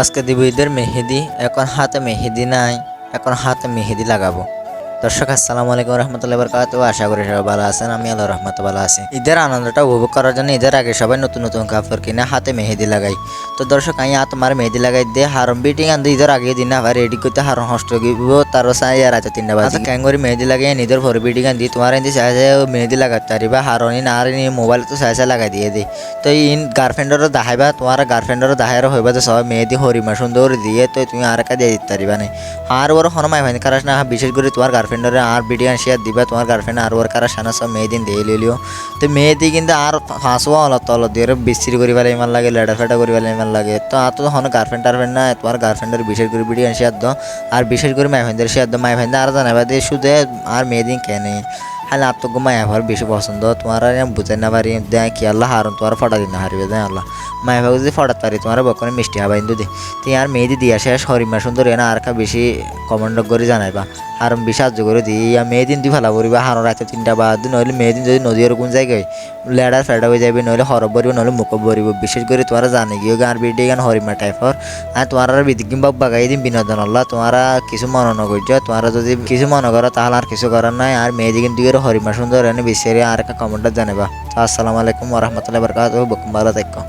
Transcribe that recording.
আজকে দিব ঈদের মেহেদি এখন হাতে মেহেদি নাই এখন হাতে মেহেদি লাগাবো। দর্শক, আসসালামু আলাইকুম রহমতুল্লাহ বরকাত আশা করি সবাই ভালো আছেন, আমি আল্লাহ রহমত ভালো আছি। ঈদের আনন্দটা উপভোগ করার জন্য ঈদের আগে সবাই নতুন নতুন কাপড় কিনে হাতে মেহেদি লাগাই। তো দর্শক আমি হাত মার মেহেদি লাগাই দিয়ে হারম বিটিং আনতে ঈদের আগে দিন আবার রেডি করতে হারম হস্ত গিব আর রাতে তিনটা বাজে। ক্যাঙ্গরি মেহেদি লাগাই নিজের ভরে বিটিং আন দি তোমার এনে চাই চাই মেহেদি লাগাতে পারিবা হারনি না আর মোবাইল তো চাই চাই লাগাই দিয়ে দিই তো ইন গার্লফ্রেন্ডরও দেখাইবা, তোমার গার্লফ্রেন্ডরও দেখাইরও হইবা তো সবাই মেহেদি হরিমা সুন্দর দিয়ে, তো তুমি আর একা দিয়ে দিতে পারিবা না। আর ওর হনমাই হয়নি কারণ বিশেষ করে তোমার গার্লফ্রেন্ডরে আর ভিডিও শেয়ার দিবা তোমার গার্লফ্রেন্ড আর ওর কারা সানা সব মেয়েদিন দিয়ে লিলিও তো মেয়েদি কিন্তু আর ফাঁসুয়া হলো তল দিয়ে বিস্ত্রি পেলে ইমান লাগে, লেডা ফেটা করিবার ইমান লাগে। তো আর তো হন গার্লফ্রেন্ড টার্লফ্রেন্ড না তোমার গার্লফ্রেন্ডের বিশেষ করে ভিডিও শেয়ার দাও আর বিশেষ করে মাই ফ্রেন্ডের শেয়ার দাও মাই ফ্রেন্ড আর জানাবা দিয়ে শুধু আর মেয়েদিন কেনে। হ্যাঁ আর তো মায়া ভার বেশি পছন্দ, তোমার আর আমি বুঝে না পারি। দেয় কি আল্লাহ, হারুন তোমার ফটা দিন হারিবে দেয় আল্লাহ। মায়া ভাবে যদি ফটাতে পারি তোমার বকনে মিষ্টি হবা ইন্দু দি তুই আর মেয়েদি দিয়া শেষ হরিমা সুন্দর এনা আর কা বেশি কমেন্ট করে জানাইবা। আর বেশি সাহায্য করে দিই ইয়া মেয়েদিন দি ভালো করিবা। হারো রাতে তিনটা বাদ, নইলে মেয়েদিন যদি নদীর কোন জায়গায় লেডার ফেডা হয়ে যাবে নইলে হরব বরিব নইলে মুখ বরিব বিশেষ করে তোমার জানে গিয়ে গান বিডি গান হরিমা টাইপর আর তোমার আর বিদিকিম বাপ বাগাই দিন বিনোদন আল্লাহ। তোমারা কিছু মনে নকর্য তোমারা যদি কিছু মনে করো, তাহলে আর কিছু করার নাই। আর মেয়েদি কিন্তু এর হরিমা সুন্দর এনে বিচারে আর একটা কমেন্টটা জানাবা আসসালামু আলাইকুম ওরহমতুল্লাহ বরকাত বকুম ভালো থাকো